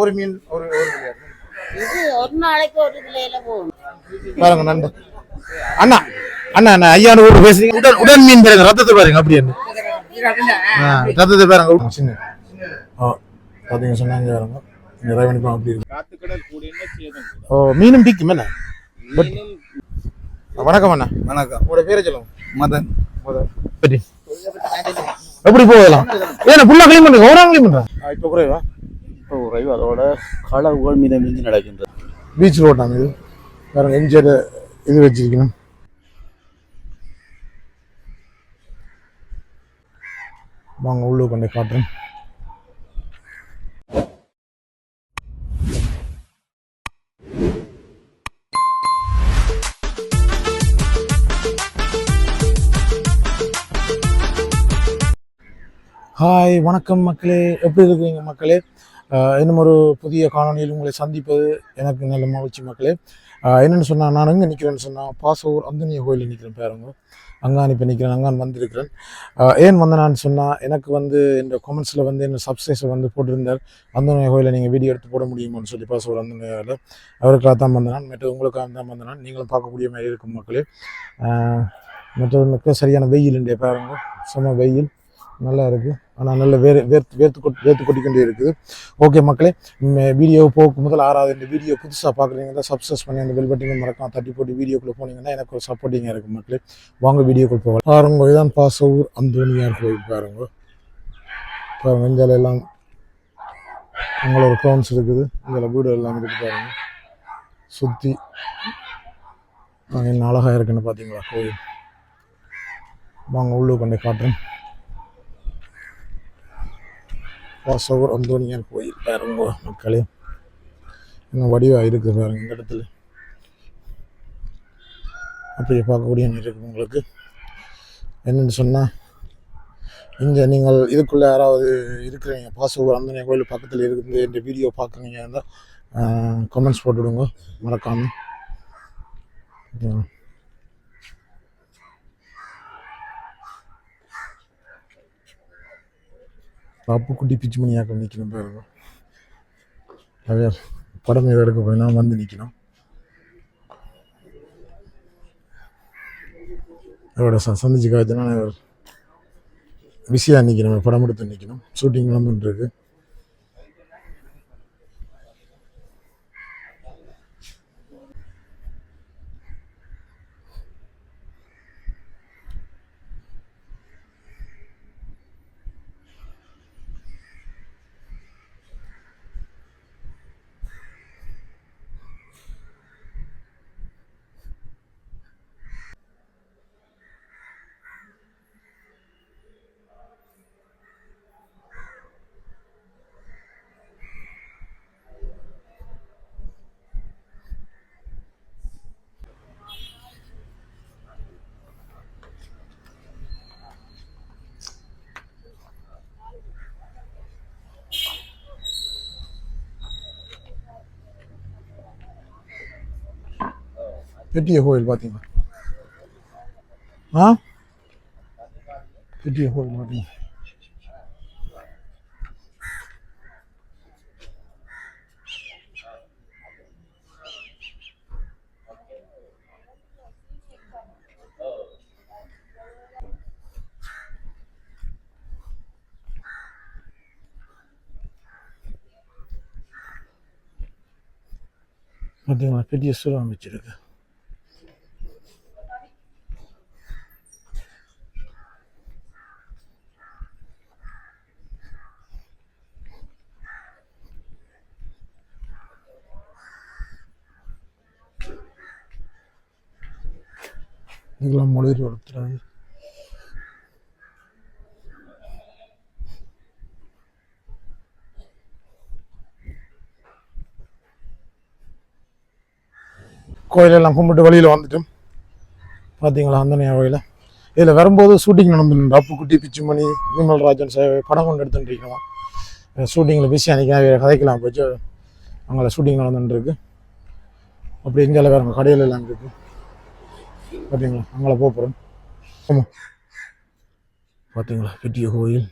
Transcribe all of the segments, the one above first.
ஒரு மீன் ஒரு ஒரு இது ஒரு நாளைக்கு ஒரு கிலோல போகும். பாருங்க நண்டு அண்ணா அண்ணா அண்ணா ஐயானு கூட பேசுறீங்க. உடல் உடல் மீன் பாருங்க ரத்தத்தை பாருங்க அப்படி என்ன? ரத்தத்தை பாருங்க. சின்ன. ஓ பார்த்தீங்க சொன்னாங்க பாருங்க. ரவணிக்கும் அப்படி இருக்கு. ஓ மீனும் பிக்கும் என்ன? வணக்கம் அண்ணா. வணக்கம். உங்களோட பேரை சொல்லுங்க. மதன். பற்றி எப்படி போகலாம்? ஏன்னா ஃபுல்லாக க்ளீன் பண்ணுங்க ஒரு க்ளீன் பண்ணுறேன் இப்போ குறைவா இப்போ குறைவு அதோட களவுகள் மீதம் மீது நடக்கின்றது. பீச் ரோட்டாம் இது. பாருங்க எம்ஜிஆர் இது வச்சிருக்கணும். வாங்க உள்ளே கொண்டு காட்டுறேன். ஹாய் வணக்கம் மக்களே. எப்படி இருக்கீங்க மக்களே? இன்னும் ஒரு புதிய காணொலியில் உங்களை சந்திப்பது எனக்கு நல்ல மகிழ்ச்சி மக்களே. என்னென்னு சொன்னால் நான் எங்கே நிற்கிறேன்னு சொன்னால் பாசூர் அந்தனிய கோயிலில் நிற்கிறேன் பாருங்க. அங்கான் இப்போ நிற்கிறேன் அங்கான் வந்திருக்கிறேன். ஏன் வந்தேனான்னு சொன்னால் எனக்கு வந்து இந்த கொமெண்ட்ஸில் வந்து என்ன சப்ஸ்கிரைஸை வந்து போட்டிருந்தார். அந்தனிய கோயிலில் நீங்கள் வீடியோ எடுத்து போட முடியுமான்னு சொல்லி பாசூர் அந்தனியாவில் அவருக்காக தான் வந்தேன் மற்ற உங்களுக்காக தான் வந்தேன் நீங்களும் பார்க்கக்கூடிய மாதிரி இருக்கும் மக்களே. மற்ற மற்றது சரியான வெயில் இன்றைய பாருங்க. செம வெயில். நல்லா இருக்குது ஆனால் நல்ல வேறு வேர்த்து வேர்த்து கொட் வேர்த்து கொட்டிக்கொண்டே இருக்குது. ஓகே மக்களே வீடியோ போக்கு முதல் ஆறாவது இந்த வீடியோ புதுசாக பார்க்குறீங்கன்னா சப்ஸ்கிரைப் பண்ணி அந்த பெல் பட்டனை மறக்காம தட்டி போட்டு வீடியோக்குள்ளே போனீங்கன்னா எனக்கு ஒரு சப்போர்ட்டிங்காக இருக்கும் மக்களே. வாங்க வீடியோக்குள்ளே போகலாம். பாருங்க இதுதான் பாசவூர் அந்தோனியார் கோயில். பாருங்க. பாருங்க இந்தியாவில் எல்லாம் உங்களோட க்ரௌன்ஸ் இருக்குது. இதில் வீடு எல்லாம் இருக்குது பாருங்கள் சுற்றி என்ன அழகாக இருக்குன்னு பார்த்தீங்களா கோயில்? வாங்க உள்ளூர் கொண்டே காட்டுறேன். வாசவர் அந்தோனியார் கோயில் பாருங்க மக்களே. இன்னும் வடிவாக இருக்குது பாருங்க இந்த இடத்துல. அப்படியே பார்க்கக்கூடிய இருக்குது உங்களுக்கு. என்னென்னு சொன்னால் இங்கே நீங்கள் இதுக்குள்ளே யாராவது இருக்கிறீங்க பாசவர் அந்தோனியா கோயில் பக்கத்தில் இருக்குது இந்த வீடியோ பார்க்குறீங்க இருந்தால் கமெண்ட்ஸ் போட்டுவிடுங்க மறக்காமல் அப்புக்குட்டி பாப்பு குட்டி பிச்சு மணியாக்கம் நிற்கணும் பாருங்க அதே படம் எதை எடுக்க போயினா வந்து நிற்கணும் அவரோட ச சந்திச்சு காய்ச்சினா பிஸியாக நிற்கணும் படம் எடுத்து நிற்கணும் ஷூட்டிங்லாம் நடந்துட்டுருக்கு பெட்டிய கோயில் பார்த்தீங்களா ஆ பெட்டிய கோயில் பார்த்தீங்க பார்த்தீங்களா பெரிய சுரம் வச்சிருக்கு இதெல்லாம் மொழியில் ஒருத்தர் கோயிலெல்லாம் கும்பிட்டு வழியில் வந்துட்டோம். பார்த்தீங்களா அந்தனையா கோயில. இதில் வரும்போது ஷூட்டிங் நடந்துட்டு அப்புக்குட்டி பிச்சுமணி விமல் ராஜன் சார் படம் கொண்டு எடுத்துட்டுருக்கோம் ஷூட்டிங்கில் பிஸி அன்றைக்கி கதைக்கலாம் போச்சு. அங்கே ஷூட்டிங் நடந்துட்டுருக்கு அப்படி இங்கே வேறு கடையில் எல்லாம் இருக்குது பார்த்தீங்களா அங்கே போக போகிறோம் ஆமாம் பார்த்தீங்களா பெரிய கோயில்.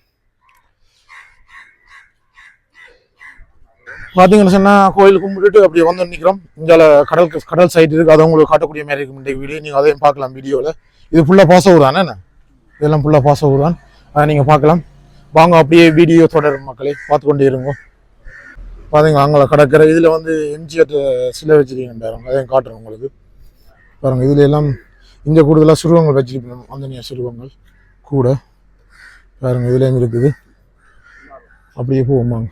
பார்த்தீங்கன்னு சொன்னால் கோயில் கும்பிட்டுட்டு அப்படியே வந்து நிற்கிறோம் இங்கால கடல் கடல் சைடு இருக்குது அதை உங்களுக்கு காட்டக்கூடிய மாதிரி இருக்கும். இந்த வீடியோ நீங்கள் அதையும் பார்க்கலாம் வீடியோவில் இது ஃபுல்லாக பாசவூர் தானே? இதெல்லாம் ஃபுல்லாக பாசவூர் தான் அதை நீங்கள் பார்க்கலாம். வாங்க அப்படியே வீடியோ தொடரும் மக்களே. பார்த்து கொண்டே இருங்க. பாருங்க அங்கே கடற்கரை. இதில் வந்து எம்ஜிஆர் சிலை வச்சிருக்கீங்க பாருங்க. அதையும் காட்டுறேன் உங்களுக்கு. பாருங்க இதுல எல்லாம் இங்கே கூடுதலாக சிறுவங்கள் வச்சிருக்கணும் அந்த சிறுவங்கள் கூட. பாருங்கள் இதுலேயும் இருக்குது? அப்படியே போவோமாங்க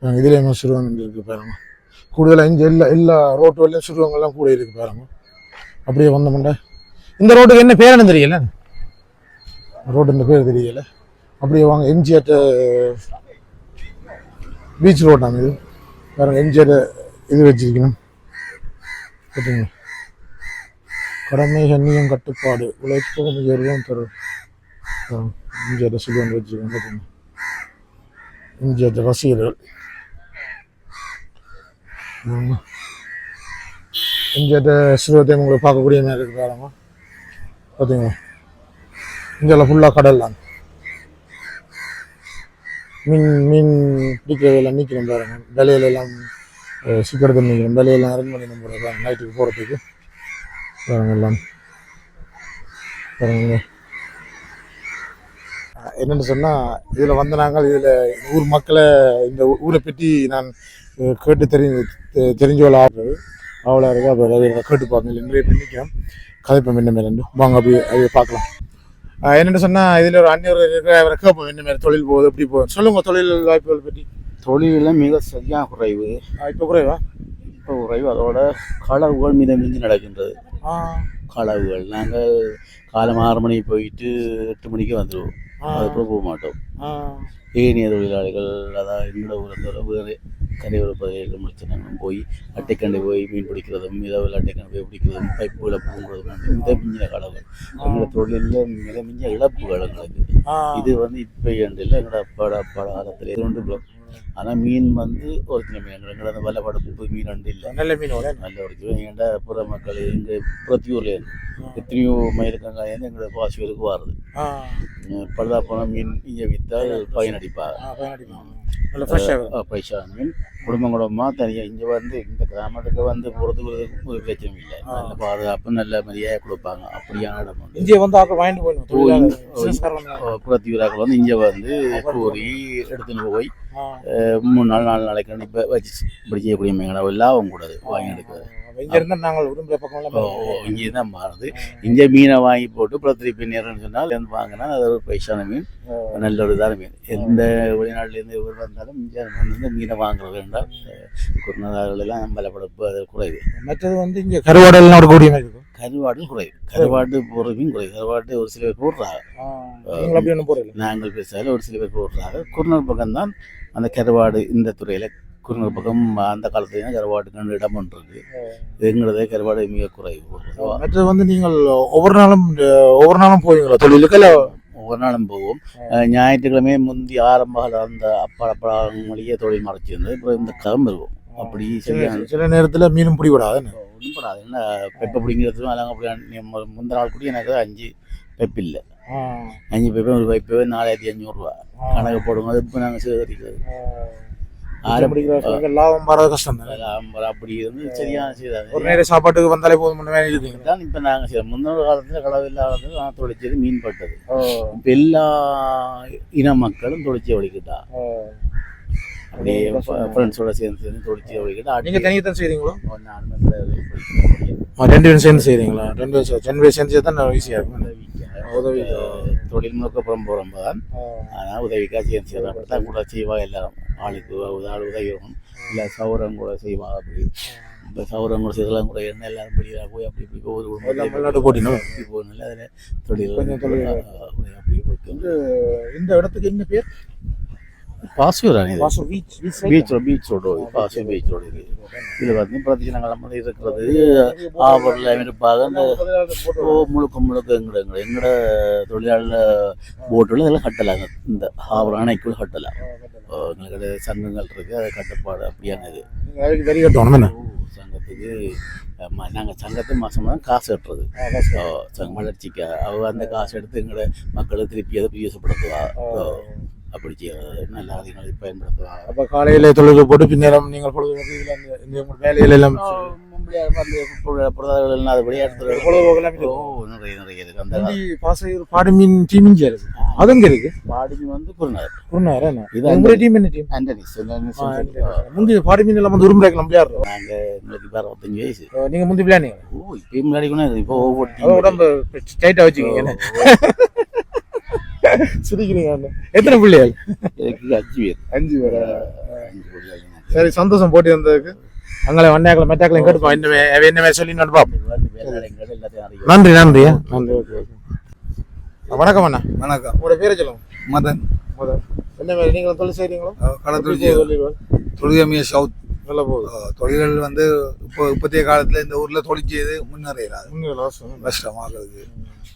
பாருங்க இதுலேயும் சிறுவங்கள் இருக்குது பாருங்க. கூடுதலாக இங்கே எல்லா எல்லா ரோட்டு வழியும் சிறுவங்கள்லாம் கூட இருக்குது பாருங்க. அப்படியே வந்தோம்ல இந்த ரோட்டுக்கு என்ன பேர் என்ன தெரியல? ரோடு இந்த பேர் தெரியல. அப்படியே வாங்க எம்ஜிஆர் பீச் ரோட்டாங்க இது. பாருங்கள் எம்ஜிஆர் இது வச்சிருக்கணும். ஓகேங்களா கடமை கண்ணியம் கட்டுப்பாடு. உழைப்பும் உயர்வும் தரும். பாருங்க, சொல்லுவாங்க சிலுவன் வச்சிருக்கோம் ரசிகர்கள் ஆமா. எம்ஜிஆர் சிலுவத்தை உங்களுக்கு பார்க்கக்கூடிய மாதிரி இருக்கிறாங்க பார்த்தீங்க பார்த்தீங்களா இங்கெல்லாம் ஃபுல்லாக கடல் தான். மீன் மீன் பிடிக்கிறதெல்லாம் நிற்கிறோம் பாருங்க. விலையில எல்லாம் சிக்கரத்தில் நிற்கிறோம் விலையெல்லாம் அரேஞ்ச் பண்ணி நம்ம நைட்டுக்கு போகிறதுக்கு பாருங்க எல்லாம் பாருங்க. என்னன்னு சொன்னால் இதில் வந்து நாங்கள் இதில் ஊர் மக்களை இந்த ஊரை பற்றி நான் கேட்டு தெரிஞ்சு தெ- தெரிஞ்சவள ஆடுறது அவ்வளோ இருக்கு அப்போ அதை கேட்டு பார்க்கணும். நிறைய நிற்கிறோம் கதைப்போம் என்ன மேலே வாங்க அப்படியே அப்படியே பார்க்கலாம். என்னென்னு சொன்னால் இதில் ஒரு அந்நியர் இருக்கிற அவரை கேட்போம் என்ன மாதிரி தொழில் போகுது எப்படி போகுது. சொல்லுங்க தொழில் வாய்ப்புகள் பற்றி. தொழிலெல்லாம் மிக சரியாக குறைவு. இப்போ குறைவா? இப்போ குறைவு. அதோட களவுகள் மித மிஞ்சி நடக்கின்றது. களவுகள். நாங்கள் காலம் ஆறு மணிக்கு போயிட்டு எட்டு மணிக்கு வந்துடுவோம். அதுக்கப்புறம் போக மாட்டோம். ஏனிய தொழிலாளிகள் அதாவது எங்களோட ஊரத்தோட வேறு கரையோர பகுதிகளில் முடிச்சு நாங்கள் போய் அட்டைக்கண்டு போய் மீன் பிடிக்கிறதும் இரவில் அட்டைக்கண்டு போய் பிடிக்கிறதும் பைப்புகளை பூங்குறதும் மித மிஞ்சின களவுகள். எங்களோட தொழிலில் மித மிஞ்சின இழப்புகள் எங்களுக்கு. இது வந்து இப்போ இல்லை எங்களோட அப்பாட அப்பாட காலத்தில். இது ஒன்று ஆனால் மீன் வந்து ஒரிஜினல் மீன். எங்களோட அந்த வல்லப்படப்பு மீன் ஒன்று இல்லை. நல்ல மீன் வர நல்ல ஒரிஜினல் எங்கள்ட புற மக்கள் எங்கள் பிரத்தியூர்லேருந்து எத்தனையோ மயிலுக்கங்காயிருந்து எங்களோட பாசியூருக்கு வருது. பழுதா போன மீன் இங்கே விற்றால் பயன் ஃப்ரெஷ்ஷாக பைசா மீன். குடும்பம் குடும்பமாக தனியாக இங்கே வந்து இந்த கிராமத்துக்கு வந்து போகிறதுக்கு ஒரு ஒரு பிரச்சனை இல்லை. நல்ல பாதுகாப்பு நல்ல மரியாதை கொடுப்பாங்க. அப்படியான இடம் உண்டு. இங்கே வந்து ஆக்கள் வாங்கிட்டு பிசினஸ்காரங்க புறத்தீவிராக்கள் வந்து இங்கே வந்து கூறி எடுத்துன்னு போய் மூணு நாள் நாலு நாளைக்கு இப்போ வச்சு இப்படி செய்யக்கூடிய மீன் லாபம் கூடாது வாங்கி எடுக்கிறது இங்க இருந்தா நாங்கள் விரும்புகிற பக்கம் எல்லாம் இங்கே தான் மாறுது. இங்கே மீனை வாங்கி போட்டு அப்புறம் திருப்பி நேரம்னு சொன்னால் வந்து வாங்கினா அது ஒரு பைசான மீன் நல்ல ஒரு இதான மீன். எந்த வெளிநாட்டிலேருந்து எவர் வந்தாலும் இங்கே வந்து மீனை வாங்குறது என்றால் குருநாதார்கள் எல்லாம் பலப்படப்பு அது குறைவு. மற்றது வந்து இங்க கருவாடெல்லாம் இருக்கக்கூடிய மாதிரி இருக்கும். கருவாடும் குறைவு. கருவாட்டு போடுற மீன் குறைவு. கருவாட்டு ஒரு சில பேர் போடுறாங்க. நீங்கள் பேசாலும் ஒரு சில பேர் போடுறாங்க. குருநர் பக்கம் தான் அந்த கருவாடு இந்த துறையில் குருநர் பக்கம் அந்த காலத்துல கருவாட்டுக்கு இடம் இருக்கு எங்களதே கருவாடு மிக குறைவு. மற்றது வந்து நீங்கள் ஒவ்வொரு நாளும் ஒவ்வொரு நாளும் போவீங்களா தொழிலுக்கு இல்லை? ஒவ்வொரு நாளும் போவோம். ஞாயிற்றுக்கிழமை முந்தி ஆரம்ப அந்த அப்பா அப்பா மொழியே தொழில் மறைச்சிருந்தது. அப்புறம் இந்த கிளம்பு இருக்கும் அப்படி சரியான சில நேரத்துல மீனும் பிடிக்கூடாது ஒன்றும் படாது. என்ன பெப்பை பிடிங்கிறதும் அதெல்லாம் அப்படி முந்த நாள் கூட எனக்கு அஞ்சு பெப்பு இல்லை அஞ்சு பெப்பு ஒரு பைப்பு நாலாயிரத்தி அஞ்சூறுரூவா கணக்கு போடும்போது இப்போ நாங்கள் சேகரிக்கிறது ஆறு பிடிக்கிற லாபம் வர கஷ்டம் தானே ஆரம்பம் அப்படி இருந்து சரியான ஒரு செய்தாங்க நேரம் சாப்பாட்டுக்கு வந்தாலே போதும் வேலை இருக்கீங்க தான் இப்போ நாங்கள் செய்ய முன்னொரு காலத்தில் களவு இல்லாத நான் தொழிச்சது மீன் பட்டது இப்போ எல்லா இன மக்களும் தொழிச்சி ஒழிக்கிட்டா அப்படியே ஃப்ரெண்ட்ஸோட சேர்ந்து சேர்ந்து தொழிச்சி ஒழிக்கிட்டா நீங்க தனியாக தான் செய்றீங்களோ நான் வந்து ஆ, ரெண்டு பேரும் சேர்ந்து செய்றீங்களா ரெண்டு பேரும் ரெண்டு பேரும் சேர்ந்து தான் ஈஸியாக இருக்கும் உதவி தொழில் முழுக்க புறம் போகிறோம் தான் ஆனால் உதவிக்காக சேர்ந்து அப்படி தான் கூட செய்வா எல்லாரும். ஆளுக்கு ஆள் உதவி வரும் இல்லை சௌரம் கூட செய்வா அப்படி. இப்போ சௌரம் கூட செய்யலாம் கூட என்ன எல்லாரும் படிக்கிறா போய் அப்படி இப்படி எல்லாம் குடும்பத்தையும் வெளிநாட்டு போட்டினோம் அப்படி போகணும்ல அதில் தொழில் அப்படி போய்க்கு இந்த இடத்துக்கு என்ன பேர்? பாசியூர் அணி Vasu beach beach beach road beach road Pasiyur beach road இருக்கு இதில் வந்து பிரதிஜனங்கள் நம்ம இருக்கிறது ஆவரில் இருப்பாக இந்த ஓ முழுக்க முழுக்க எங்கட எங்கட எங்கட தொழிலாளர் போட்டில் இதெல்லாம் கட்டலாங்க இந்த ஆவரம் அணைக்குள் கட்டலாம் எங்களுக்கு சங்கங்கள் இருக்குது அது கட்டுப்பாடு அப்படியான இது வரி கட்டணும் சங்கத்துக்கு நாங்கள் சங்கத்து மாதம் தான் காசு கட்டுறது வளர்ச்சிக்கு அவங்க அந்த காசு எடுத்து எங்களோட மக்களை திருப்பி அதை பிரியசப்படுத்துவா ஓ, அப்படி நல்ல அதிகளை பயன்படுத்துவாங்க அப்ப காலையில தொழுது போட்டு பின்னேரம் நீங்கள் பொழுது போக்குல இந்த- இந்த உங்க வேலையில எல்லாம் அதுபடி எடுத்துட்டு பொழுதுபோக்கெல்லாம் ஓ நிறைய நிறைய இருக்கு. அந்த பாசையூர் பாடுமீன் டீம் இங்கே இருக்கு. அது எங்க இருக்கு? பாடிங்க வந்து குருநாதர். குருநாயர் என்ன? இது உங்களுடைய டீம் என்ன டீம்? ஆண்டனிஸ் ஆண்டனிஸ் முந்தி பாடுமீன் எல்லாம் வந்து உரும்புறாங்க நம்ம விளையாடுறோம். நாங்க எங்களுக்கு இப்போ அறுபத்தஞ்சு வயசு. அஹ் நீங்க முந்தி விளையாடுங்க ஓ இப்போ முன்னாடி கூட இப்போ உடம்பு வச்சுக்கோங்க. சிரிக்கிறீங்க அண்ணா. எத்தனை பிள்ளைகள்? எனக்கு அஞ்சு பேர். அஞ்சு பேரா. சரி சந்தோஷம் போட்டி வந்ததுக்கு. அங்கே வண்டியாக்களை மெட்டாக்களை கேட்டுப்போம் என்ன வே- என்ன வே சொல்லி அறியும். நன்றி நன்றி நன்றி ஓகே ஓகே. வணக்கம் அண்ணா. வணக்கம். உங்களோட பேரை சொல்லுங்க. மதன். முதல் என்ன மாதிரி நீங்களும் தொழில் எப்படி தொழில்கள்? தொழிலமைய சவுத். நல்லா போகுது. தொழில்கள் வந்து இப்போ இப்போதைய காலத்தில் இந்த ஊரில் தொழில் செய்து முன்னேறாது அவசியம். கஷ்டமாகுது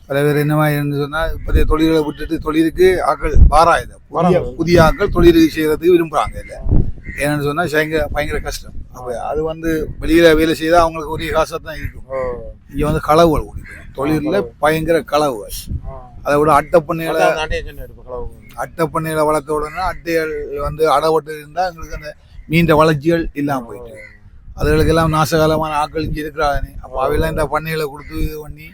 பல பேர் என்ன மாதிரி சொன்னால் இப்போதைய தொழில்களை விட்டுட்டு தொழிலுக்கு ஆக்கள் வாராயுது புதிய. புதிய ஆக்கள் தொழிலுக்கு செய்கிறதுக்கு விரும்புகிறாங்க இல்லை. ஏன்னு சொன்னால் பயங்கர பயங்கர கஷ்டம். அப்போ அது வந்து வெளியில் வேலை செய்தால் அவங்களுக்கு உரிய காசாக தான் இருக்கும். இங்கே வந்து களவுகள் குடிக்கணும். தொழிலில் பயங்கர களவுகள் ஆ. அதை விட அட்டை பண்ணைகளை அட்டை பண்ணையில வளர்த்த உடனே அட்டைகள் வந்து அடவட்டு இருந்தால் எங்களுக்கு அந்த மீண்ட வளர்ச்சிகள் இல்லாமல் போயிட்டு. அதுகளுக்கெல்லாம் நாசகாலமான ஆட்கள் இங்கே இருக்கிறாங்க. அப்போ அவையெல்லாம் இந்த பண்ணைகளை கொடுத்து இது பண்ணி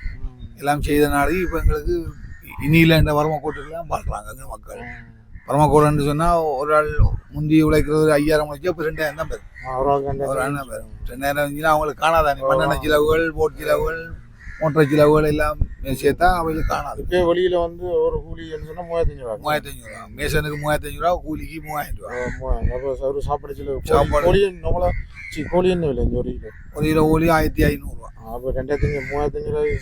எல்லாம் செய்தனால இப்போ எங்களுக்கு இனியில் இந்த வரமக்கோட்டுலாம் பார்க்குறாங்க அங்கே மக்கள். வரமக்கோடுன்னு சொன்னால் ஒரு ஆள் முந்தி உழைக்கிறது ஒரு ஐயாயிரம் உழைச்சி இப்போ ரெண்டாயிரம் தான் பேர் ஒரு ரெண்டாயிரம் இருந்துச்சுன்னா அவங்களுக்கு காணாதானே மண்ணெண்ணெய் செலவுகள் போட் செலவுகள் மோட்டர் செலவுகள் எல்லாம் சேர்த்தா அவங்களுக்கு காணாது. இப்ப வெளியில வந்து ஒரு கூலி சொன்னா மூவாயிரத்தி அஞ்சு ரூபா. மூவாயிரத்தஞ்சு ரூபா. மேசனுக்கு மூவாயிரத்தஞ்சு ரூபா கூலிக்கு மூவாயிரம் ரூபா. ஒரு சாப்பாடு சில சாப்பாடு. கோழி நம்மள சி கோழி என்ன விலை ஒரு கிலோ? ஒரு கிலோ கூலி ஆயிரத்தி ஐநூறுரூவா அப்போ ரெண்டாயிரத்தி அஞ்சு மூவாயிரத்தி அஞ்சு ரூபாய்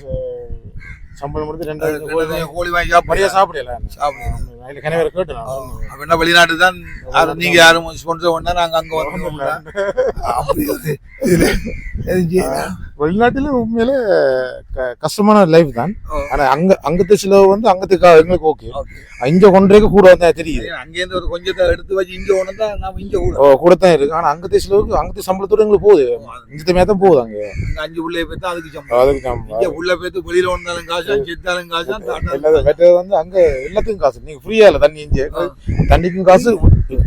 சம்பளம் கொடுத்து ரெண்டாயிரத்தி கோழி வாங்கி- கோழி வாங்கி மரியா சாப்பிடுறியா சாப்பிடல சாப்பிடுறோம் அதில் கனவேற கேட்டு நான். சொன்னேன். அப்ப என்ன வெளிநாட்டு தான் நீங்க யாரும் ஸ்பான்சர் பண்ணா நாங்க அங்க செய்யலாம். வெளிநாட்டில உண்மையில கஷ்டமான லைஃப் தான். ஆனா அங்க அங்கத்து செலவு வந்து அங்கத்துக்கு எங்களுக்கு ஓகே. இங்க கொண்டேக்கு கூட வந்தா தெரியுது. அங்கேருந்து ஒரு கொஞ்சத்தை எடுத்து வச்சு இங்க தான் நாம இங்க கூட. கூட தான் இருக்கு. ஆனா அங்கத்து செலவுக்கு அங்கத்து சம்பளத்தோட எங்களுக்கு போகுது. இங்கத்த மேத்தான் போகுது அங்க. அஞ்சு பிள்ளைய பேத்து அதுக்கு சம்பளம். அதுக்கு இங்க புள்ள பேத்து வெளியில வந்தாலும் காசு செத்தாலும் காசு வந்து அங்க எல்லாத்துக்கும் காசு. நீங்க ஃப்ரீயா இல்ல தண்ணி இங்க தண்ணிக்கும் காசு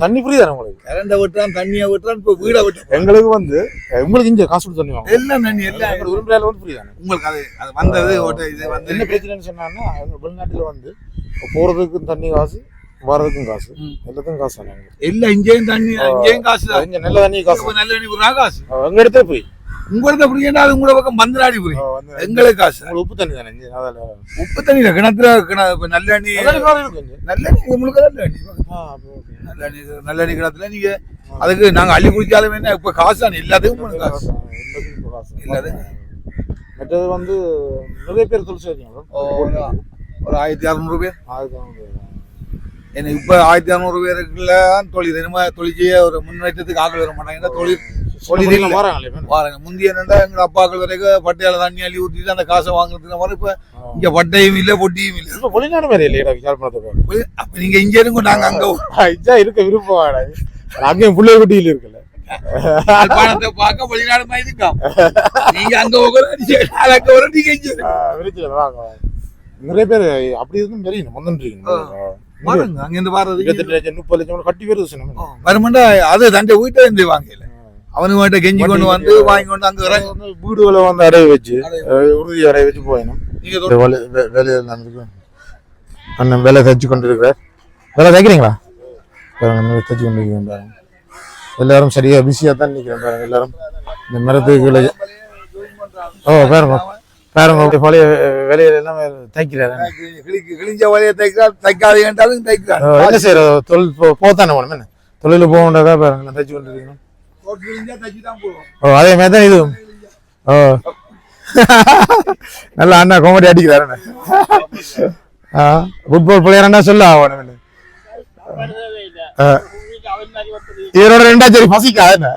தண்ணி ஃப்ரீ தானே உங்களுக்கு? கரண்ட விட்டுறான் தண்ணியை விட்டுறான் இப்ப வீட விட்டு எங்களுக்கு வந்து உங்களுக்கு இங்க காசு கொடுத்து தண்ணி எல்லாம் தண்ணி எல்லாம். உரிமையால வந்து ஃப்ரீ தானே? உங்களுக்கு அது அது வந்தது ஓட்ட இது வந்து. என்ன பிரச்சனைன்னு சொன்னாங்கன்னா வெளிநாட்டுல வந்து போறதுக்கும் தண்ணி காசு வரதுக்கும் காசு. எல்லாத்துக்கும் காசு தானே. எல்லாம் இங்கேயும் தண்ணி இங்கேயும் காசு நல்ல தண்ணி காசு. நல்ல தண்ணி காசு. எங்க இடத்துல ஃப்ரீ அப்படி ஏன்னா அது உங்களோட பக்கம் மந்திராடி புரி வந்து எங்களுக்கு காசு. உப்பு தண்ணி தானே உப்பு தண்ணியில கிணத்துல கிண இப்ப நல்லெண்ணி. நல்லெண்ணி முழுக்க நல்லெண்ணி. நல்லெண்ணி நல்லெண்ணி கிணத்துல நீங்க அதுக்கு நாங்க அள்ளி குடிச்சாலும் என்ன இப்ப காசு தான் எல்லாத்துக்கும் காசு. எல்லாத்துக்கும். எல்லாத்துக்கும். மற்றது வந்து நிறைய பேர் செய்றீங்க ஒரு- ஆயிரத்தி அறுநூறு பேர் அதுதான் வந்து என்ன இப்ப ஆயிரத்தி அறுநூறு பேருக்குள்ள தொழில் என்னமா தொழில் செய்ய ஒரு முன்னேற்றத்துக்கு ஆக்கள் வர மாட்டாங்க. தொழில் தொழில். பாருங்க முந்தைய என்னடா எங்க அப்பாக்கள் வரைக்கும் பட்டையால தண்ணி அள்ளி ஊற்றிட்டு அந்த காசை வாங்குறதுக்கு மாதிரி இப்ப இங்க பட்டையும் இல்ல பொட்டியும் இல்ல. இப்ப வெளிநாடு மாதிரி இல்லையா யாழ்ப்பாணத்துக்கு அப்ப நீங்க இங்க இருங்க நாங்க அங்க இதா இருக்க விருப்பம். அங்கேயும் புள்ளை குட்டியில் இருக்குல்ல யாழ்ப்பாணத்தை பார்க்க வெளிநாடு மாதிரி அங்க அங்க இங்க. நிறைய பேர் அப்படி இருந்தும் தெரியணும் வந்துட்டு பாருங்க அங்க இருந்து பாடுறதுக்கு இருபத்தெட்டு லட்சம் முப்பது லட்சம் கட்டி வருது சொன்ன வருமாண்டா அது தண்டை வீட்டை இருந்து வாங்கல அவனுக்கு மட்டும் கெஞ்சி கொண்டு வந்து வாங்கி கொண்டு அங்க வீடுகளை வந்து அடைய வச்சு உறுதி அடைய வச்சு போயிடும் வேலையில் நடந்துருக்கு அண்ணன் வேலை தைச்சு கொண்டு இருக்கிறார் வேலை தைக்கிறீங்களா தைச்சு கொண்டு இருக்கிறேன் எல்லாரும் சரியா பிஸியா தான் நிற்கிறேன் பாருங்க எல்லாரும் இந்த மரத்துக்கு ஓ பாருங்க பாருங்க பழைய வேலையில எல்லாம் தைக்கிறாரு கிழிஞ்ச வழியை தைக்கிறா தைக்காதீங்கன்றாலும் தைக்கிறான் ஓ, என்ன செய்யற தொழில் போத்தானே போகணும் என்ன? தொழில் போகண்டாக்கா பாருங்க தைச்சு கொண்டு இருக்கணும் ஓ அதே மாதிரி தான் இது ஓ. நல்லா அண்ணா காமெடி அடிக்கிறாரு அண்ணா. ஆ ஃபுட்பால் பிளேயர் என்ன சொல்ல ஆகணும் இவரோட ரெண்டா சரி பசிக்கா என்ன?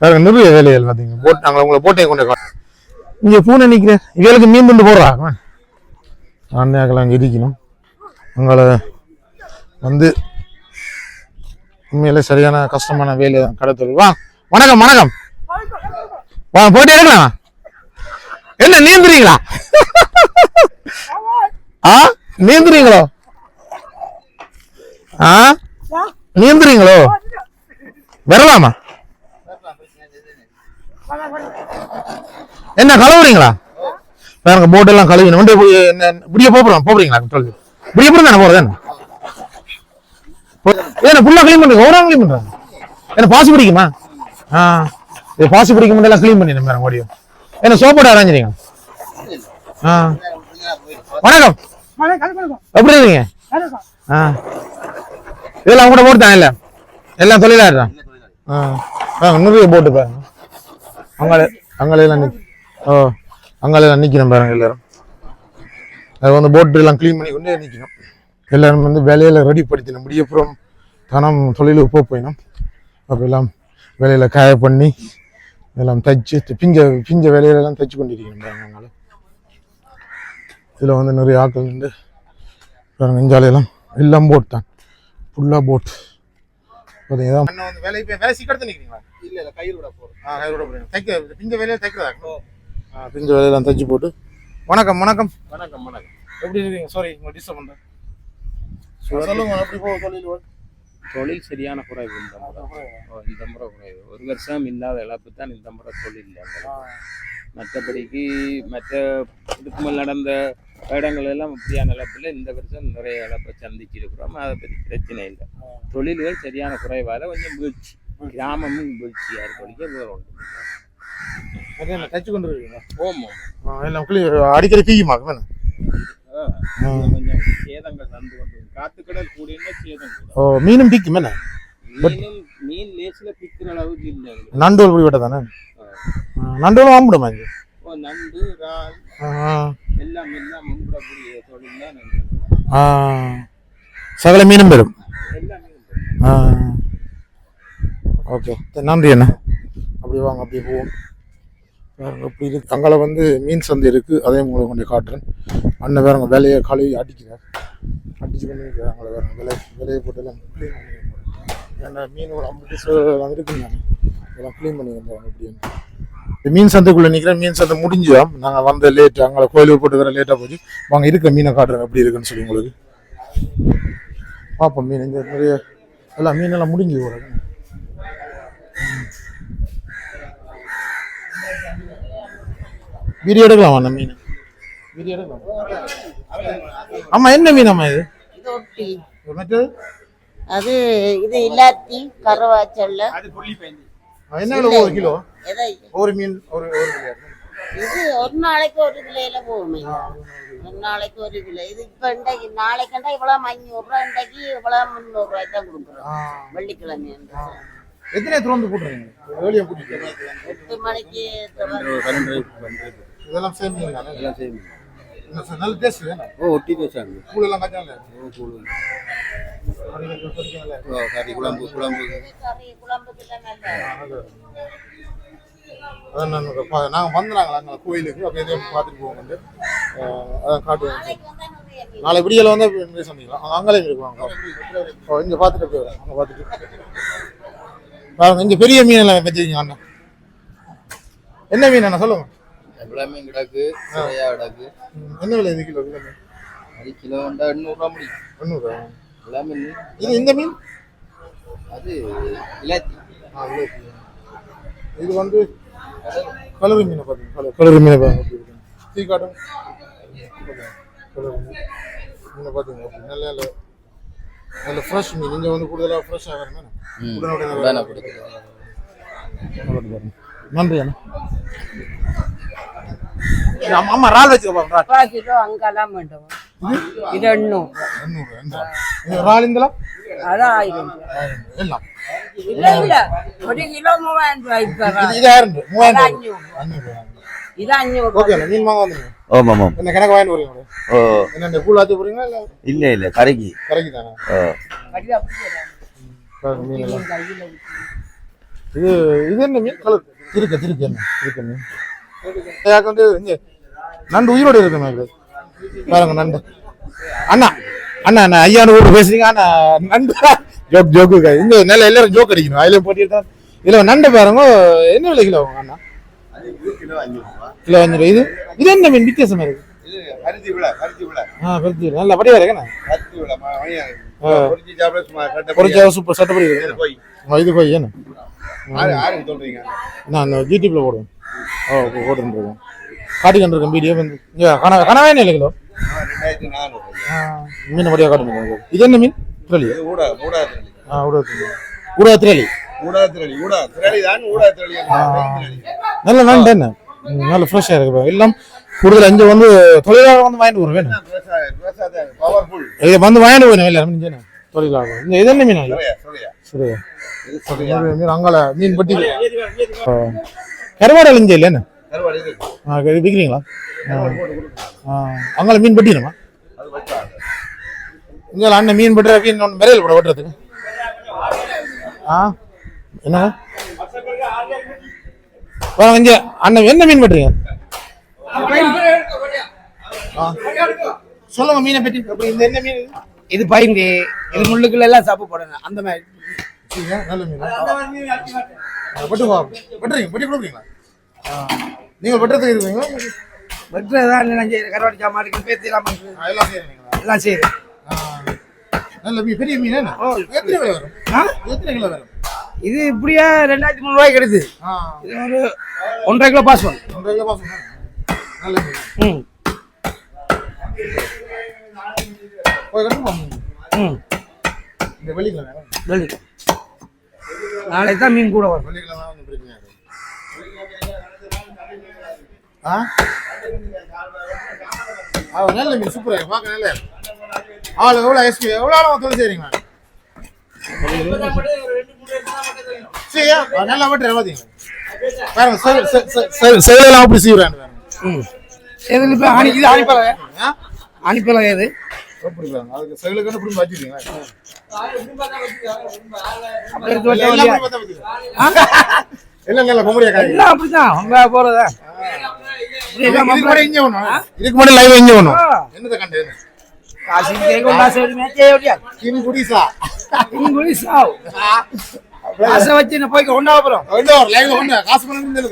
பாருங்க நிறைய வேலைகள் பார்த்தீங்க. போட் நாங்கள் உங்களை போட்டே கொண்டு. இங்கே பூனை நிற்கிறேன் இவளுக்கு மீன் துண்டு போடுறா. அண்ணாக்கெல்லாம் அங்கே இருக்கணும் உங்களை வந்து உண்மையிலே சரியான கஷ்டமான வேலை தான் கடத்தல் வா வணக்கம் வணக்கம். வா போட்டி எடுக்கலாம்? என்ன நீந்துறீங்களா? ஆ நீந்துறீங்களோ? ஆ நீந்துறீங்களோ? வரலாமா? என்ன கழுவுறீங்களா பாருங்க போட் எல்லாம் கழுவின வந்து என்ன இப்படியே போறோம். போகிறீங்களா சொல்லு இப்படியே போறோம் தானே போகிறது என்ன? ஏன்னா ஃபுல்லாக க்ளீன் பண்ணுங்க ஒரு க்ளீன் பண்ணுறாங்க என்ன பாசி பிடிக்குமா? ஆ. இது பாசி பிடிக்க முடியல க்ளீன் பண்ணிடுங்க மேடம் ஓடியும் என்ன சோப்போட அரைஞ்சிருங்க? ஆ. வணக்கம். எப்படி இருக்கீங்க? ஆ. இதெல்லாம் கூட போட்டு இல்லை? எல்லாம் தொழிலாடுறான் ஆ. ஆ நிறைய போட்டு பாருங்க. அங்காள எல்லாம் நிக் ஓ அங்காளையெல்லாம் நிற்கணும் பாருங்க எல்லாரும். அது வந்து போட்டு எல்லாம் க்ளீன் பண்ணி கொண்டே நிற்கணும் எல்லாரும் வந்து வேலையில ரெடி படுத்தினோம் முடியப்புறம் தனம் தொழிலுக்கு போக போயினோம் அப்போ எல்லாம் வேலையில காய பண்ணி எல்லாம் தைச்சு பிஞ்ச பிஞ்ச வேலையிலெல்லாம் தைச்சு கொண்டிருக்கணும் பாருங்க அங்காள இதில் வந்து நிறைய ஆட்கள் நின்று பாருங்க இஞ்சாலையெல்லாம் எல்லாம் போட் தான். ஃபுல்லாக போட் பார்த்தீங்கன்னா வந்து வேலை இப்போ வேலை சீக்கிரத்தை நிற்கிறீங்களா இல்ல இல்ல கையில் விட போறோம் ஆ கைரோட போறீங்க தைக்க பிஞ்ச வேலையில தைக்கிறதா? பிஞ்ச வேலையெல்லாம் தைச்சு போட்டு. வணக்கம் வணக்கம். வணக்கம் வணக்கம். எப்படி இருக்கீங்க? சாரி உங்களை டிஸ்டர்ப் பண்ணுறேன் சொல்லுங்க. எப்படி போக தொழில் தொழில் சரியான குறைவு இந்த முறை. இந்த முறை குறைவு. ஒரு வருஷம் இல்லாத இழப்பு தான் இந்த முறை தொழில். மற்றபடிக்கு மற்ற இதுக்கு மேல் நடந்த இடங்கள் எல்லாம் இப்படியான இழப்பில் இந்த வருஷம் நிறைய இழப்பை சந்திச்சிருக்கிறோம். அதை பற்றி பிரச்சனை இல்லை. தொழில்கள் சரியான குறைவால கொஞ்சம் வீழ்ச்சி. கிராமமும் வீழ்ச்சியாக இருக்க ஒன்று என்ன தைச்சு கொண்டு இருக்கீங்க ஓமம் எல்லாம் கிளி அடிக்கடி வேணும் கொஞ்சம் சேதங்கள் தந்து கொண்டு காத்துக்கடல் கூடினா சேதம் கூட ஓ மீனும் பீக்கும் என்ன? மீன் லேசில் பிக்கிற அளவுக்கு இல்லை. நண்டோல் போய் விட்ட தானே நண்டோல் வாம்பிடுமா இங்கே? ஓ, நண்டு இறால் எல்லாம் எல்லாம் முன்படக்கூடிய தொழில் தான் சகல மீனும் பெறும். ஓகே நன்றி அண்ணா. அப்படி வாங்க அப்படியே போவோம். அப்படி இருக்கு. அங்கே வந்து மீன் சந்தை இருக்குது அதையும் உங்களுக்கு கொஞ்சம் காட்டுறேன். அண்ணன் வேறங்க வேலையை கழுவி அடிக்கிறார். அடிச்சு கொண்டு இருக்கிறார் அங்கே விலை விலையை போட்டு எல்லாம் க்ளீன் பண்ணி ஏன்னா மீன் ஒரு ஐம்பது இருக்குங்க. இதெல்லாம் க்ளீன் பண்ணி வந்தாங்க அப்படின்னு மீன் சந்தைக்குள்ளே நிற்கிறேன் மீன் சந்தை முடிஞ்சோம் நாங்கள் வந்த லேட் அங்கே கோயிலுக்கு போட்டு வர லேட்டாக போச்சு. வாங்க இருக்க மீனை காட்டுறேன் அப்படி இருக்குன்னு சொல்லி உங்களுக்கு. பார்ப்போம் மீன். இங்கே நிறைய எல்லாம் மீனெல்லாம் முடிஞ்சு போகிறது வீடியோ எடுக்கலாமா அந்த மீன். வீடியோ எடுக்கலாம் ஆமா என்ன மீன் அம்மா இது? இது ஒட்டி மற்றது அது இது இல்லாத்தி கருவாச்சல்ல என்ன ஒரு கிலோ? எதை? ஒரு மீன் ஒரு ஒரு கிலோ. இது ஒரு நாளைக்கு ஒரு கிலோல போகுமே. ஒரு நாளைக்கு ஒரு கிலோ. இது இப்ப இன்றைக்கு நாளைக்குண்டா இவ்வளவு அஞ்சூறு ரூபா இன்றைக்கு இவ்வளவு முந்நூறு ரூபாய் தான் கொடுக்குறோம். வெள்ளிக்கிழமை. எத்தனை திறந்து போட்டுருங்க எட்டு மணிக்கு இதெல்லாம் சேம் தானே? என்ன சார், நல்ல டேஸ்ட் வேணும் ஓ ஒட்டி பேசாங்க கூழ் எல்லாம் காய்ச்சாங்க கறி குழம்பு குழம்பு கறி குழம்புக்கு எல்லாம் நல்ல அதான் நான் பா- நாங்க வந்துடுறாங்களா அங்கே கோயிலுக்கு? இதையும் பார்த்துட்டு போவோம் வந்து. அதான் காட்டுவோம். நாளை விடியல வந்து இங்கே சந்திக்கலாம் அங்கே இருக்குவாங்க ஓ இங்கே பார்த்துட்டு போய் வரேன் அங்கே பார்த்துட்டு. இங்கே பெரிய மீன் எல்லாம் வச்சிருக்கீங்க அண்ணன் என்ன மீன் அண்ணா? சொல்லுங்க. எல்லாமே கிடக்கு நிறையா கிடக்கு. என்ன விலை இது கிலோ மீன்? அது கிலோ வந்தா எண்ணூறுரூவா முடியும். எண்ணூறு எல்லாமே இது இந்த மீன்? அது இல்லாத்தி ஆ இலத்தி. இது வந்து கலரி மீனை பார்த்தீங்க கலர். மீனை பாருங்க டீ காட்டும் கலரி மீன். பார்த்தீங்க நல்ல நல்ல நல்ல ஃப்ரெஷ் மீன். இங்கே வந்து கூடுதலாக உடனே கொடுக்குது நன்றி அண்ணா. வேண்டும். இது எண்ணூறு. எண்ணூறு இந்த இது இறால் இந்தலாம் அது ஆயிரம். ரூபாய். எல்லாம். இல்ல இல்ல. ஒரு கிலோ மூவாயிரம் ரூபாய் இப்ப இது இது என்ன கணக்கு வாங்கிட்டு வரீங்க ஓ. என்ன இந்த கூழ் ஆற்றி போறீங்களா இல்லை? இல்லை இல்லை கறிக்கு. கரைக்கு தானே? ஓ கறி அப்படியே தான். பாருங்க மீன் எல்லாம். கையில ஊத்தி. இது இது என்ன மீன்? கலர். திருக்க திருக்க என்ன திருக்க மீன். வந்து நண்டு உயிரோடு இருக்கு மேம் பாருங்க நண்டு. அண்ணா அண்ணா அண்ணா ஐயா ஊர் பேசுறீங்க அண்ணா. நண்டு. ஜோக் ஜோக்கு இங்க நல்ல எல்லாரும் ஜோக் அடிக்கணும். அதுல போட்டிட்டு தான். இதுல நண்டு பாருங்க. என்ன விலை கிலோ அண்ணா? கிலோ அஞ்சு ரூபா. இது? இது என்ன மீன்? வித்தியாசமா இருக்கு. இது விழா விழா ஆ நல்ல படியா விழா பொறிச்சா சூப்பர் சட்டப்படி இருக்கு இது போய் என்ன? நான் அந்த போடுவேன். ஓ போட்டுருக்கேன் காட்டி கண்டிருக்கேன் வீடியோ கனவா இல்லை கிலோ மீன் படியாக காட்டுங்க இது என்ன மீன்? திரளி. ஊடா ஊடா திரளி. ஆ ஊடகத்தில் ஊடக திரளி. ஊடா திரளி ஊடா திரளி தான் ஊடா திரளி நல்ல நல்ல என்ன? நல்ல ஃப்ரெஷ்ஷாக இருக்கு. எல்லாம் கூடுதல் இங்கே வந்து தொழிலாளர் வந்து வாங்கிட்டு போகிறோம் வேணும் இது வந்து வாங்கிட்டு போகணும் இல்லை முடிஞ்சேண்ணே தொழிலாளர். இந்த இது என்ன மீன் சரியா மீன் அங்கால மீன் பட்டி கருவாடு இங்கே இல்லைன்னு விற்கிறீங்களா ஆ அங்கால மீன் பட்டினமா இங்கே அண்ணன் மீன் பட்டுற மீன் ஒன்று விரையில் கூட வெட்டுறதுக்கு. ஆ? என்ன வாங்க இங்கே அண்ணன் என்ன மீன் வெட்டுறீங்க? ஆ. சொல்லுங்க மீனை பற்றி அப்படி இந்த என்ன மீன் இது? பைந்து இது முள்ளுக்குள்ள எல்லாம் சாப்பு போடணும். அந்த மாதிரி. நல்ல மீன். ஆ, வெட்டுங்க வெட்டுறீங்க வெட்டி கொடுக்குறீங்களா ஆ. நீங்கள் வெட்டுறதுக்கு இருக்கீங்களா வெட்டுறதுதான் நினைஞ்சு கருவாடி சாமானுக்கு பேத்திலாம் ஆ, எல்லாம் செய்கிறீங்களா எல்லாம் செய்யுது நல்ல மீன் பெரிய மீன். எத்தனை கிலோ வரும்? எத்தனை கிலோ வரும்? இது இப்படியா ரெண்டாயிரத்தி ரூபாய்க்கு எடுத்து ஆ. இது ஒரு ஒன்றரை கிலோ பாஸ் பண்ணும் ஒன்றரை கிலோ பாசம் நல்ல மீன். ம். போய் கட்டுமா மீன் ம். இந்த வெள்ளிக்கிழமை. வெளி நாளைக்கு தான் மீன் கூட வரும். நல்ல மீன் சூப்பராக பார்க்க நல்ல இருக்கு. ஆள் எவ்வளோ எஸ்பி எவ்வளோ ஆளும் தொழில் செய்கிறீங்க சரி நல்லா வெட்டுறேன் பார்த்தீங்களா பாருங்க செ- செ- செ- செ- செயலெல்லாம் அப்படி செய்கிறாங்க ம். இதில் இப்போ அணி இது அனுப்பலை. ஆ? அனுப்பலை இது எப்படி பாருங்க அதுக்கு செயலுக்கு எப்படி வச்சுருக்கீங்க அப்படி எடுத்து வச்சா இல்லையா? எல்லாம் நல்ல பொம்பளையா காய் எல்லாம் அப்படிதான் அவங்க போறதா? இதுக்கு முன்னாடி லைவ் இங்கே ஒண்ணும் என்னது கண்டு காசு ஓடியா கிம் குடிசா இங்குடி சாவு காசை வச்சு நான் அப்புறம். இன்னும் லைவ்ல ஒண்ணு காசு பண்ணி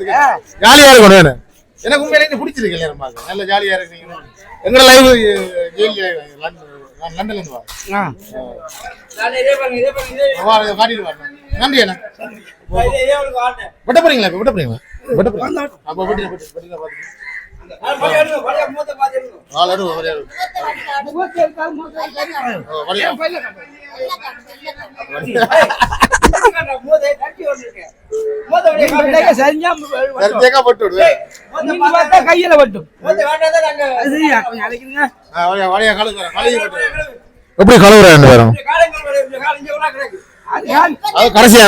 ஜாலியா இருக்கணும் எனக்கு உண்மையிலே இங்க பிடிச்சிருக்கு நல்ல ஜாலியா இருக்கீங்க. எங்க லைவ் ஜெயிலி லண்டன்ல இருந்து வா. ஆ. வா, இதை காட்டிட்டு வரணும் நன்றி அண்ணா. வெட்ட போறீங்களா இப்ப? வெட்ட போறீங்களா? வெட்ட போறீங்களா? அப்ப வெட்டி வெட்டி வெட்டி பார்த்து ஆள் அடு ஒரே அடு ஓ, வடியா. சரிஞ்சா சரி தேக்கா போட்டு விடு பார்த்தா கையில வட்டும் எப்படி கழுவுறேன் ரெண்டு பேரும் அது கடைசியா.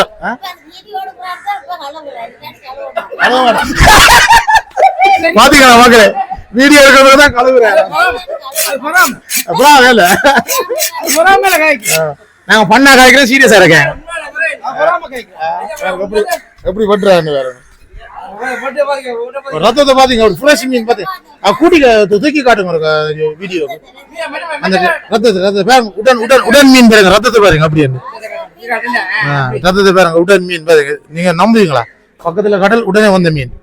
பாத்தீங்களா மக்களே? வீடியோ எடுக்கிறது தான் கழுவுறேன். வேலை. நாங்க பண்ணா காய்க்கிறேன் சீரியஸா இருக்கேன். எப்படி வெட்டுறாரு வேற ஒரு ரத்தத்தை பாத்தீங்க ஒரு ஃப்ரெஷ் மீன் பாத்து. ஆ, கூட்டி தூக்கி காட்டுங்க ஒரு வீடியோ அந்த ரத்தத்தை ரத்தத்தை பாருங்க உடன் உடன் உடன் மீன் பாருங்க ரத்தத்தை பாருங்க அப்படி ரத்தத்தை பாருங்க உடன் மீன் பாருங்க. நீங்க நம்புவீங்களா? பக்கத்துல கடல் உடனே வந்த மீன்.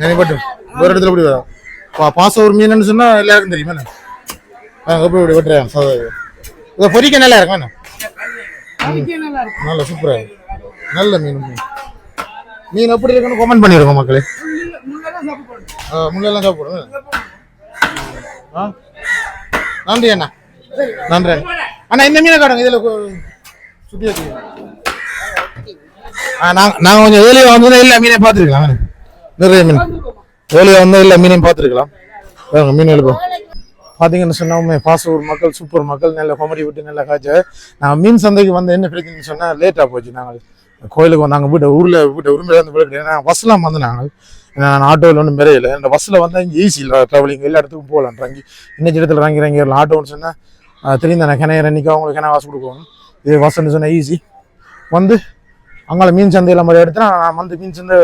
நினைப்பட்டு ஒரு இடத்துல இப்படி வரும்? பா பாச ஒரு மீன் சொன்னா எல்லாருக்கும் தெரியுமா என்ன? எப்படி இப்படி வெட்டுறேன். இதை. பொரிக்க நல்லா இருக்கும் என்ன? நல்லா இருக்கும். நல்ல மீன் மீன். எப்படி இருக்குன்னு கமெண்ட் பண்ணிருங்க மக்களே. முள்ளெல்லாம். ஆ, முள்ளெல்லாம் சாப்பிடுங்க ஆ? நன்றி அண்ணா. நன்றி அண்ணா. இந்த மீனை காட்டுங்க இதுல வச்சுக்கோங்க. ஆ நாங்க நாங்க கொஞ்சம் வேலையை வந்து இல்லை மீனை பார்த்துருக்கலாம் நிறைய மீன். வேலையை வந்து இல்லை மீனையும் பார்த்துருக்கலாம். மீன் எழுப்போம் பார்த்தீங்கன்னு சொன்னா பாசூர் மக்கள் சூப்பர் மக்கள் நல்ல கொமடி விட்டு நல்ல காய்ச்சல் நான் மீன் சந்தைக்கு வந்து என்ன பிரச்சனைன்னு சொன்னால் லேட்டாக போச்சு. நாங்கள் கோயிலுக்கு வந்தாங்க வீட்டை ஊரில் வீட்டை உரிமையில வந்து வீடு கிடையாது. நான் பஸ்லாம் வந்து நாங்கள் நான் ஆட்டோவில் ஒன்றும் பெறையில இந்த பஸ்ஸில் வந்து இங்கே ஈஸி இல்லை ட்ராவலிங் எல்லா இடத்துக்கும் போகலாம் இறங்கி. இன்னைக்கு இடத்துல இறங்கி இறங்கி வரலாம். ஆட்டோன்னு சொன்னால் தெரியும் தானே கிணைய அன்றைக்கி அவங்களுக்கு கிணை வாசு கொடுக்கணும்? இது பஸ்ன்னு சொன்னால் ஈஸி வந்து அங்கே மீன் சந்தையில் மாதிரி எடுத்து நான் வந்து மீன் சந்தை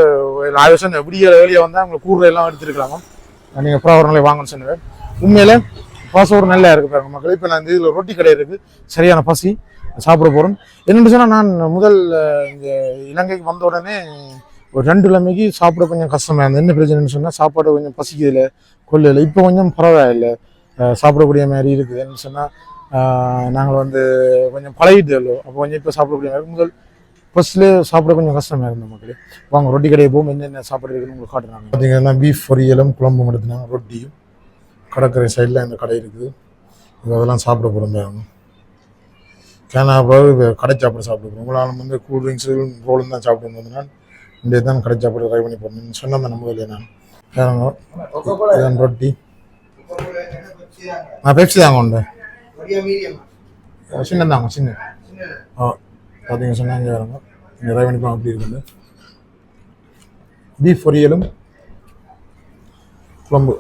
நான் சொன்னேன் விடிய வெளியே வந்தால் உங்களுக்கு கூடுற எல்லாம் எடுத்துருக்கலாமா நீங்கள் ப்ராவரங்களே வாங்கன்னு சொன்னேன். உண்மையிலே பாசோறு நல்லா இருக்கு பாருங்க மக்கள். இப்போ நான் இந்த இதில் ரொட்டி கடை இருக்குது சரியான பசி. சாப்பிட போகிறோம் என்னென்னு சொன்னால் நான் முதல் இந்த இலங்கைக்கு வந்த உடனே ஒரு ரெண்டு கிழமைக்கு சாப்பிட கொஞ்சம் கஷ்டமாக இருந்தது. என்ன பிரச்சனைன்னு சொன்னால் சாப்பாடு கொஞ்சம் பசிக்குதுல கொள்ளையில் இப்போ கொஞ்சம் பரவாயில்ல சாப்பிடக்கூடிய மாதிரி இருக்குது. என்னன்னு சொன்னால் நாங்கள் வந்து கொஞ்சம் பழகிட்டு அப்போ கொஞ்சம் இப்போ சாப்பிடக்கூடிய மாதிரி. முதல் ஃபர்ஸ்ட்லேயே சாப்பிட கொஞ்சம் கஷ்டமாக இருந்த மக்களே வாங்க ரொட்டி கடையை போகும் என்னென்ன சாப்பிட இருக்குன்னு உங்களுக்கு காட்டுறாங்க. பார்த்தீங்கன்னா பீஃப் பொரியலும் குழம்பும் எடுத்துனாங்க ரொட்டியும் கடற்கரை சைடில் இந்த கடை இருக்குது. இது அதெல்லாம் சாப்பிட போகிறோம் கேனா பிறகு கடை சாப்பிட சாப்பிட போகிறோம் உங்களால் வந்து கூல் ட்ரிங்க்ஸு ரோலும் தான் சாப்பிட்டு வந்ததுனால் இந்த தான் கடை சாப்பிட ட்ரை பண்ணி போகிறேன் சொன்ன நம்ம இல்லையா நான்? இதான் ரொட்டி. நான் பெப்சி தாங்க உண்டு சின்னதாங்க சின்ன ஆ. பார்த்தீங்க சொன்னாங்க வரங்க அப்படி இருக்குது. பீஃப் பொரியலும் குழம்பு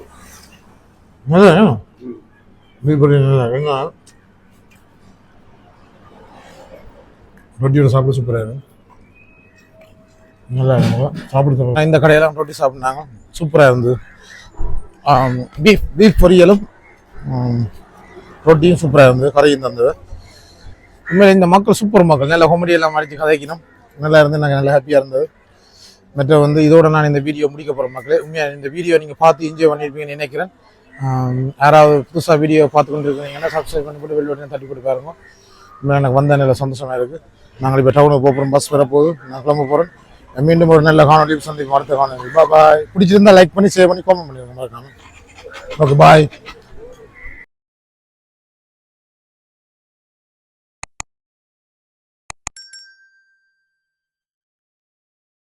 நல்லா பீஃப் பொரியல் நல்லா வெங்காயம் ரொட்டியோட சாப்பிட சூப்பராக இருக்கும் நல்லா இருக்கும் சாப்பிட சொல்லுங்க இந்த கடையெல்லாம் ரொட்டி சாப்பிட்னாங்க. சூப்பராக இருந்தது. பீஃப் பீஃப் பொரியலும் ரொட்டியும் சூப்பராக இருந்தது. கரையும் தந்தது. உண்மையில இந்த மக்கள் சூப்பர் மக்கள். நல்ல காமெடி எல்லாம் மறைச்சு கதைக்கணும். நல்லா இருந்து நாங்கள் நல்லா ஹாப்பியாக இருந்தது. மற்ற வந்து இதோட நான் இந்த வீடியோ முடிக்க போகிற மக்களே. உண்மையாக இந்த வீடியோ நீங்கள் பார்த்து என்ஜாய் பண்ணியிருப்பீங்கன்னு நினைக்கிறேன். யாராவது புதுசாக வீடியோ பார்த்து கொண்டு இருக்கீங்கன்னா சப்ஸ்கிரைப் பண்ணி போட்டு வெளியே தட்டி போட்டு பாருங்க. உண்மையாக எனக்கு வந்த நல்ல சந்தோஷமாக இருக்குது நாங்கள் இப்போ டவுனுக்கு போகிறோம் பஸ் வரப்போகுது. நான் கிளம்ப போகிறேன் மீண்டும் ஒரு நல்ல காணொலி சந்திப்போம் மரத்தை காணொலி பாய் பிடிச்சிருந்தா லைக் பண்ணி சேவ் பண்ணி காமெண்ட் பண்ணிடுங்க மறக்காம. Okay bye